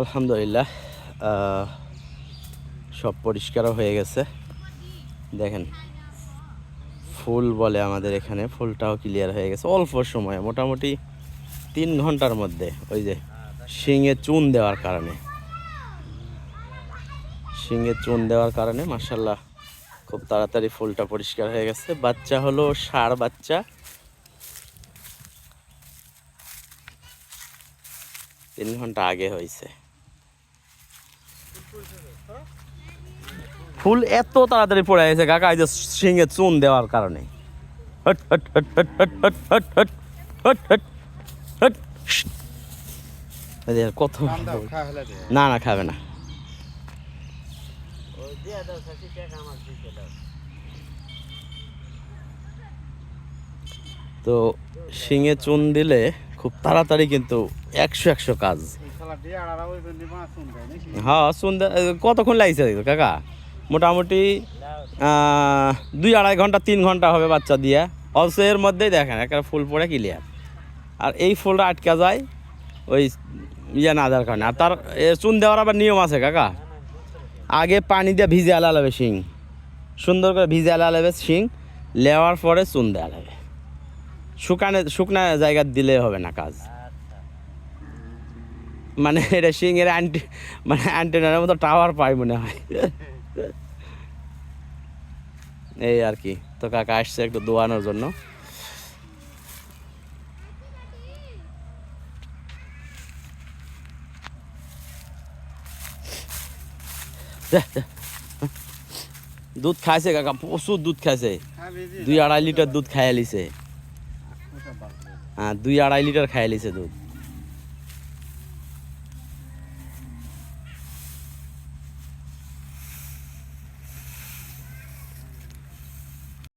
আলহামদুলিল্লাহ সব পরিষ্কারও হয়ে গেছে। দেখেন, ফুল বলে আমাদের এখানে, ফুলটাও ক্লিয়ার হয়ে গেছে। অল্প সময়ে, মোটামুটি তিন ঘণ্টার মধ্যে, ওই যে শিঙে চুন দেওয়ার কারণে। শিঙে চুন দেওয়ার কারণে মার্শাল্লাহ খুব তাড়াতাড়ি ফুলটা পরিষ্কার হয়ে গেছে। বাচ্চা হলো ষাঁড় বাচ্চা। তিন ঘণ্টা আগে হয়েছে। ফুল এত তাড়াতাড়ি পড়ে গেছে কাকা এই যে শিঙে চুন দেওয়ার কারণে হট হট হট হট হট হট হট হট হট হট কত না না খাবে না তো শিঙে চুন দিলে খুব তাড়াতাড়ি কিন্তু একশো একশো কাজ। হ্যাঁ সন্ধ্যা কতক্ষণ লাগছে কাকা? মোটামুটি দুই আড়াই ঘণ্টা, তিন ঘণ্টা হবে বাচ্চা দিয়ে। অবশ্য এর মধ্যেই দেখেন, একটা ফুল পড়ে ক্লিয়ার আর এই ফুলটা আটকা যায় ওই ইয়ে না দেওয়ার কারণে। আর তার চুন দেওয়ার আবার নিয়ম আছে কাকা। আগে পানি দিয়ে ভিজে আলা লাগবে শিং। সুন্দর করে ভিজে আলা লাগবে শিং। লেওয়ার পরে চুন দেওয়া লাগবে। শুকানে শুকনা জায়গা দিলে হবে না কাজ। মানে এটা সিংয়ের অ্যান্টি মানে অ্যান্টেনার মতো টাওয়ার পাই মনে হয়। এই আর কি তো কাকা আসছে একটু দোয়ানোর জন্য। দুধ খাইছে কাকা প্রচুর দুধ খাইছে। দুই আড়াই লিটার দুধ খাইয়া লিছে। হ্যাঁ দুই আড়াই লিটার খাইয়ে লিছে দুধ।